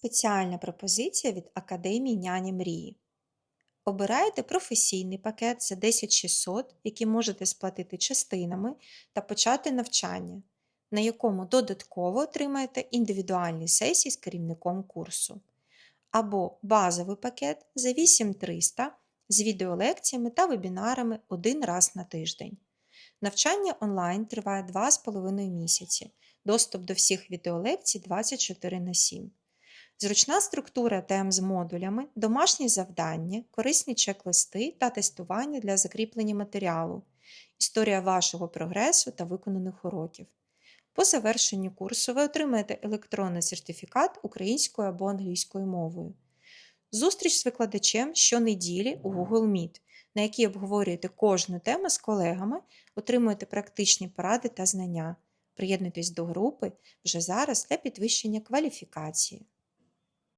Спеціальна пропозиція від Академії Няні Мрії. Обираєте професійний пакет за 10600, який можете сплатити частинами та почати навчання, на якому додатково отримаєте індивідуальні сесії з керівником курсу. Або базовий пакет за 8300 з відеолекціями та вебінарами один раз на тиждень. Навчання онлайн триває 2,5 місяці. Доступ до всіх відеолекцій 24 на 7. Зручна структура тем з модулями, домашні завдання, корисні чек-листи та тестування для закріплення матеріалу, історія вашого прогресу та виконаних уроків. По завершенню курсу ви отримаєте електронний сертифікат українською або англійською мовою. Зустріч з викладачем щонеділі у Google Meet, на якій обговорюєте кожну тему з колегами, отримуєте практичні поради та знання. Приєднуйтесь до групи вже зараз для підвищення кваліфікації.